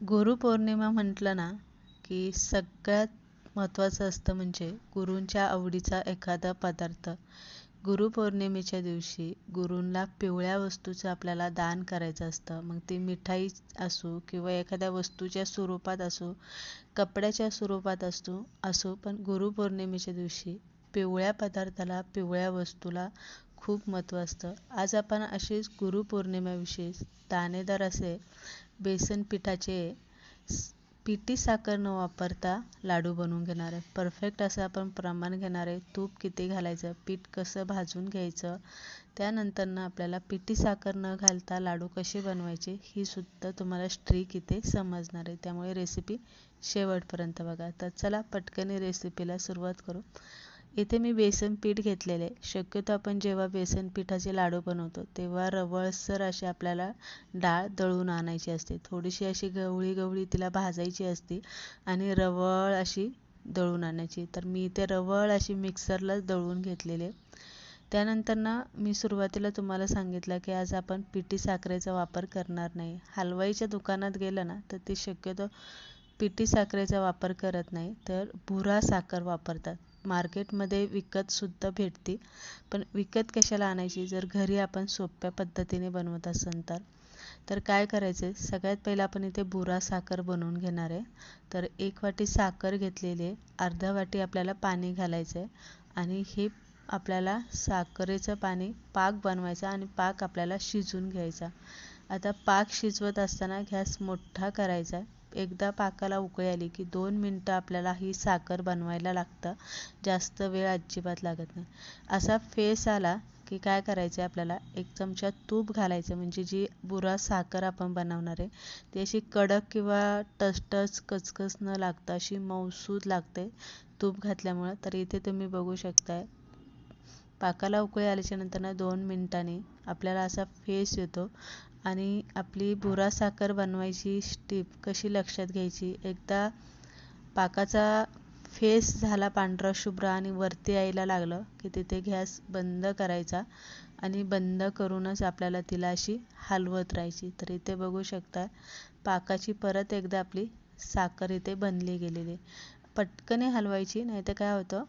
गुरुपौर्णिमा म्हटलं ना की सगळ्यात महत्त्वाचं असतं म्हणजे गुरूंच्या आवडीचा एखादा पदार्थ. गुरुपौर्णिमेच्या दिवशी गुरूंना पिवळ्या वस्तूचं आपल्याला दान करायचं असतं. मग ती मिठाई असो किंवा एखाद्या वस्तूच्या स्वरूपात असो कपड्याच्या स्वरूपात असतो असो पण गुरुपौर्णिमेच्या दिवशी पिवळ्या पदार्थाला पिवळ्या वस्तूला खूप महत्त्व असतं. आज आपण असेच गुरुपौर्णिमेविषयी दाणेदार असे बेसन पिठाचे पिठी साखर न वापरता लाडू बनवून घेणार आहे. परफेक्ट असं आपण प्रमाण घेणार आहे. तूप किती घालायचं पीठ कसं भाजून घ्यायचं त्यानंतरनं आपल्याला पिठी साखर न घालता लाडू कसे बनवायचे ही सुद्धा तुम्हाला स्ट्रीक इथे समजणार आहे. त्यामुळे रेसिपी शेवटपर्यंत बघा. तर चला पटकन रेसिपीला सुरुवात करू. इथे मी बेसन पीठ घेतलेले. शक्यतो आपण जेव्हा बेसन पिठाचे लाडू बनवतो तेव्हा रवळसर अशी आपल्याला डाळ दळून आणायची असते. थोडीशी अशी गवळी गवळी तिला भाजायची असते आणि रवळ अशी दळून आणायची. तर मी इथे रवळ अशी मिक्सरलाच दळून घेतलेले. त्यानंतर ना मी सुरुवातीला तुम्हाला सांगितलं की आज आपण पिठी साखरेचा वापर करणार नाही. हलवाईच्या दुकानात गेलं ना तर ते शक्यतो पिठी साखरेचा वापर करत नाही तर भुरा साखर वापरतात. मार्केटमध्ये विकतसुद्धा भेटते. पण विकत कशाला आणायची? जर घरी आपण सोप्या पद्धतीने बनवत असेल तर. तर काय करायचं? आहे सगळ्यात पहिलं आपण इथे बुरा साखर बनवून घेणार आहे. तर एक वाटी साखर घेतलेली आहे. अर्धा वाटी आपल्याला पाणी घालायचं आहे आणि हे आपल्याला साखरेचं पाणी पाक बनवायचा आणि पाक आपल्याला शिजवून घ्यायचा. आता पाक शिजवत असताना गॅस मोठा करायचा एकदा पाकाला उकळी आली की दोन मिनटं आपल्याला ही साखर बनवायला लागतं. जास्त वेळ अजिबात लागत नाही. असा फेस आला की काय करायचं आहे आपल्याला? एक चमचा तूप घालायचं म्हणजे जी बुरा साखर आपण बनवणार आहे ती अशी कडक किंवा टचटच कचकच न लागता अशी मऊसूद लागते तूप घातल्यामुळं. तर इथे तुम्ही बघू शकताय पाकाला उकळी आल्याच्यानंतर दोन मिनटांनी आपल्याला असा फेस येतो. आणि आपली बुरा साखर बनवायची स्टीप कशी लक्षात घ्यायची? एकदा पाकाचा फेस झाला पांढरा शुभ्र आणि वरती यायला लागलं की तिथे गॅस बंद करायचा आणि बंद करूनच आपल्याला तिला अशी हलवत राहायची. तर इथे बघू शकता पाकाची परत एकदा आपली साखर इथे बनली गेलेली पटकने हलवायची नाही तर काय होतं?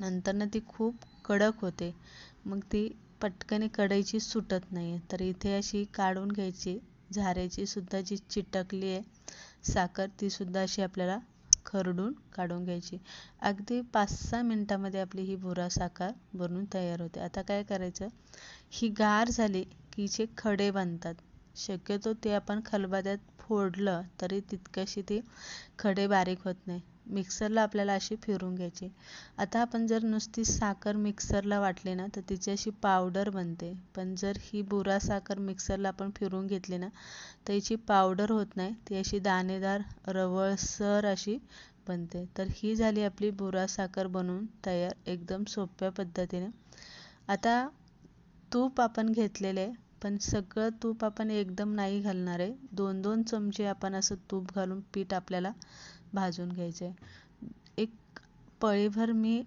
नंतरनं ती खूप कडक होते. मग ती पटकने कढईची सुटत नाही तर इथे अशी काढून घ्यायची. झाऱ्याची सुद्धा जी चिटकली आहे साखर ती सुद्धा अशी आपल्याला खरडून काढून घ्यायची. अगदी पाच सहा मिनटामध्ये आपली ही बुरा साखर बनून तयार होते. आता काय करायचं? ही गार झाली की जे खडे बनतात. शक्यतो ते आपण खलबाद्यात फोडलं तरी तितकशी ती खडे बारीक होत नाही. मिक्सरला आपल्याला अशी फिरून घ्यायची. आता आपण जर नुसती साखर मिक्सरला वाटली ना तर तिची अशी पावडर बनते. पण जर ही बुरा साखर मिक्सरला आपण फिरून घेतली ना तर हिची पावडर होत नाही. ती अशी दाणेदार रवळसर अशी बनते. तर ही झाली आपली बुरा साखर बनवून तयार एकदम सोप्या पद्धतीने. आता तूप आपण घेतलेले पण सगळं तूप आपण एकदम नाही घालणार आहे. दोन दोन चमचे आपण असं तूप घालून पीठ आपल्याला भाजून घ्यायचं. आहे एक पळीभर मी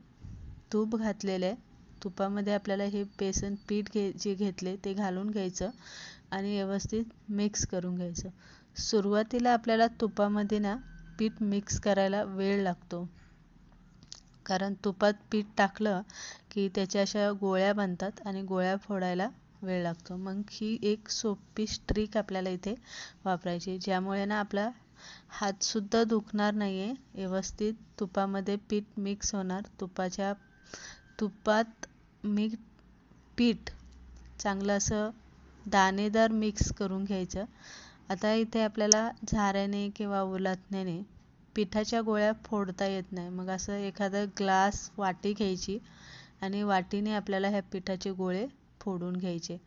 तूप घातलेलं. आहे तुपामध्ये आपल्याला हे बेसन पीठ घे जे घेतले ते घालून घ्यायचं आणि व्यवस्थित मिक्स करून घ्यायचं. सुरुवातीला आपल्याला तुपामध्ये ना पीठ मिक्स करायला वेळ लागतो. कारण तुपात पीठ टाकलं की त्याच्या अशा गोळ्या बनतात आणि गोळ्या फोडायला वेळ लागतो. मग ही एक सोपी स्ट्रीक आपल्याला इथे वापरायची ज्यामुळे ना आपला हातसुद्धा दुखणार नाही आहे व्यवस्थित तुपामध्ये पीठ मिक्स होणार. तुपाच्या तुपात मीठ पीठ चांगलं असं दाणेदार मिक्स करून घ्यायचं. आता इथे आपल्याला झाऱ्याने किंवा उलातण्याने पिठाच्या गोळ्या फोडता येत नाही. मग असं एखादं ग्लास वाटी घ्यायची आणि वाटीने आपल्याला ह्या पिठाचे गोळे फोडून घ्यायचे.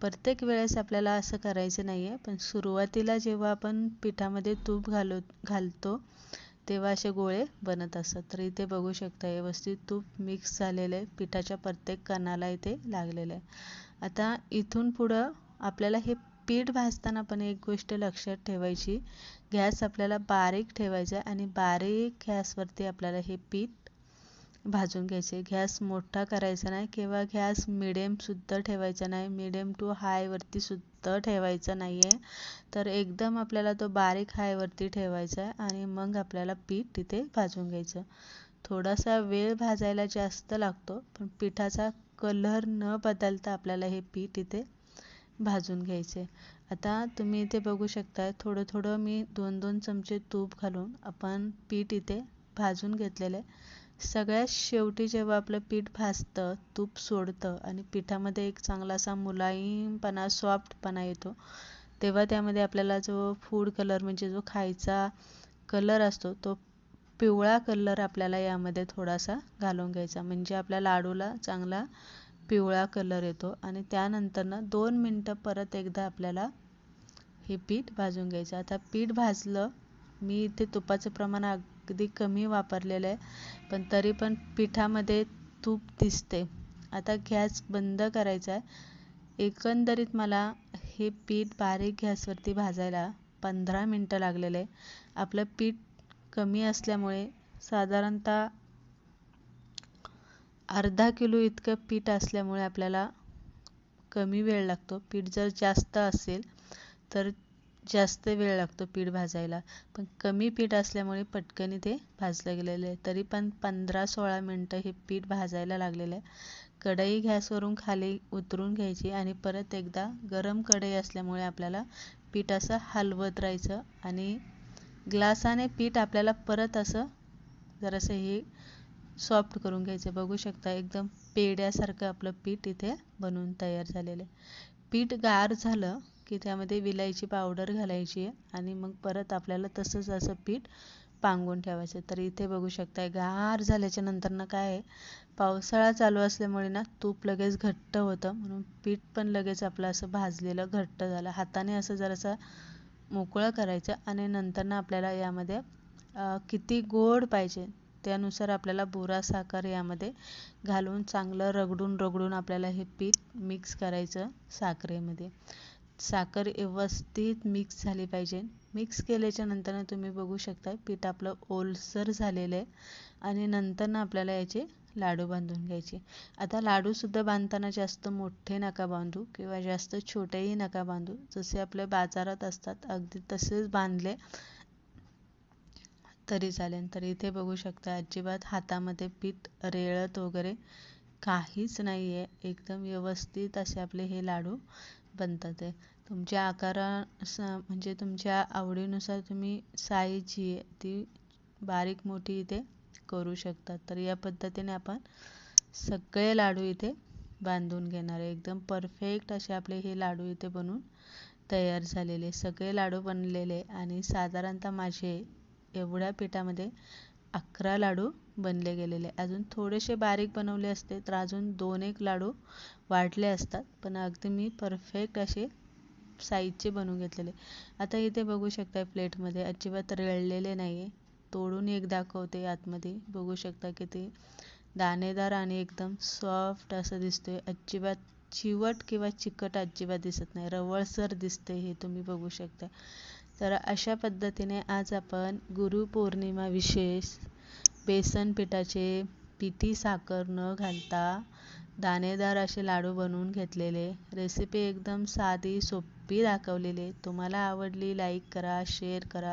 प्रत्येक वेळेस आपल्याला असं करायचं नाही आहे पण सुरुवातीला जेव्हा आपण पिठामध्ये तूप घालो घालतो तेव्हा असे गोळे बनत असतात. तर इथे बघू शकता व्यवस्थित तूप मिक्स झालेलं आहे. पिठाच्या प्रत्येक कणाला इथे लागलेलं आहे. आता इथून पुढं आपल्याला हे पीठ भाजताना पण एक गोष्ट लक्षात ठेवायची. गॅस आपल्याला बारीक ठेवायचा आणि बारीक गॅसवरती आपल्याला हे पीठ भाजून घ्यायचे. गॅस मोठा करायचा नाही किंवा गॅस मिडियमसुद्धा ठेवायचा नाही. मिडियम टू हायवरती सुद्धा ठेवायचा नाही आहे तर एकदम आपल्याला तो बारीक हायवरती ठेवायचा आहे आणि मग आपल्याला पीठ तिथे भाजून घ्यायचं. थोडासा वेळ भाजायला जास्त लागतो पण पिठाचा कलर न बदलता आपल्याला हे पीठ इथे भाजून घ्यायचे. आता तुम्ही इथे बघू शकता थोडं थोडं मी दोन दोन चमचे तूप घालून आपण पीठ इथे भाजून घेतलेलं आहे. सगळ्यात शेवटी जेव्हा आपलं पीठ भाजतं तूप सोडतं आणि पिठामध्ये एक चांगला असा मुलायमपणा सॉफ्टपणा येतो तेव्हा त्यामध्ये आपल्याला जो फूड कलर म्हणजे जो खायचा कलर असतो तो पिवळा कलर आपल्याला यामध्ये थोडासा घालून घ्यायचा. म्हणजे आपल्या लाडूला चांगला पिवळा कलर येतो आणि त्यानंतरनं दोन मिनटं परत एकदा आपल्याला हे पीठ भाजून घ्यायचं. आता पीठ भाजलं मी इथे तुपाचं प्रमाण अगदी कमी वापरलेलं आहे. पण तरी पण पिठामध्ये तूप दिसते. आता गॅस बंद करायचा आहे. एकंदरीत मला हे पीठ बारीक गॅसवरती भाजायला पंधरा मिनटं लागलेले. आपलं पीठ कमी असल्यामुळे साधारणतः अर्धा किलो इतकं पीठ असल्यामुळे आपल्याला कमी वेळ लागतो. पीठ जर जास्त असेल तर जास्त वेळ लागतो पीठ भाजायला. पण कमी पीठ असल्यामुळे पटकन ते भाजलं गेलेलं आहे. तरी पण पंधरा सोळा मिनटं हे पीठ भाजायला लागलेलं आहे. कढई गॅसवरून खाली उतरून घ्यायची आणि परत एकदा गरम कढई असल्यामुळे आपल्याला पीठ असं हलवत राहायचं आणि ग्लासाने पीठ आपल्याला परत असं जरासं हे सॉफ्ट करून घ्यायचं. बघू शकता एकदम पेड्यासारखं आपलं पीठ इथे बनवून तयार झालेलं आहे. पीठ गार झालं की त्यामध्ये विलायची पावडर घालायची आहे आणि मग परत आपल्याला तसंच असं पीठ पांगून ठेवायचं. तर इथे बघू शकताय गार झाल्याच्यानंतर ना काय आहे पावसाळा चालू असल्यामुळे ना तूप लगेच घट्ट होतं. म्हणून पीठ पण लगेच आपलं असं भाजलेलं घट्ट झालं. हाताने असं जरासं मोकळं करायचं आणि नंतर ना आपल्याला यामध्ये किती गोड पाहिजे त्यानुसार आपल्याला बुरा साखर यामध्ये घालून चांगलं रगडून रगडून आपल्याला हे पीठ मिक्स करायचं साखरेमध्ये. साखर व्यवस्थित मिक्स झाली पाहिजे. मिक्स केल्याच्यानंतर तुम्ही बघू शकता पीठ आपलं ओलसर झालेलं आहे आणि नंतर ना आपल्याला याचे लाडू बांधून घ्यायचे. आता लाडूसुद्धा बांधताना जास्त मोठे नका बांधू किंवा जास्त छोटेही नका बांधू. जसे आपले बाजारात असतात अगदी तसेच बांधले तरी चालेल. तर इथे बघू शकता अजिबात हातामध्ये पीठ रेळत वगैरे काहीच नाही आहे एकदम व्यवस्थित असे आपले हे लाडू बनतात आहे तुमच्या आकारा म्हणजे तुमच्या आवडीनुसार तुम्ही साईज जी आहे ती बारीक मोठी इथे करू शकता तर या पद्धतीने आपण सगळे लाडू इथे बांधून घेणार आहे. एकदम परफेक्ट असे आपले हे लाडू इथे बनवून तयार झालेले सगळे लाडू बनलेले आणि साधारणतः माझे एवढ्या पिठामध्ये अकरा लाडू बनले गेलेले. अजून थोडेसे बारीक बनवले असते तर अजून दोन एक लाडू वाढले असतात. पण अगदी मी परफेक्ट असे साईजचे बनवून घेतलेले. आता इथे बघू शकता प्लेटमध्ये अजिबात रळलेले नाही आहे तोडून एक दाखवते आतमध्ये. बघू शकता की ते दाणेदार आणि एकदम सॉफ्ट असं दिसतोय. अजिबात चिवट किंवा चिकट अजिबात दिसत नाही. रवळसर दिसते हे तुम्ही बघू शकता तर अशा पद्धतीने आज आपण गुरुपौर्णिमा विशेष बेसन पिठाचे पिठी साखर न घालता दाणेदार असे लाडू बनवून घेतलेले. रेसिपी एकदम साधी सोपी दाखवलेली. तुम्हाला आवडली लाईक करा शेअर करा.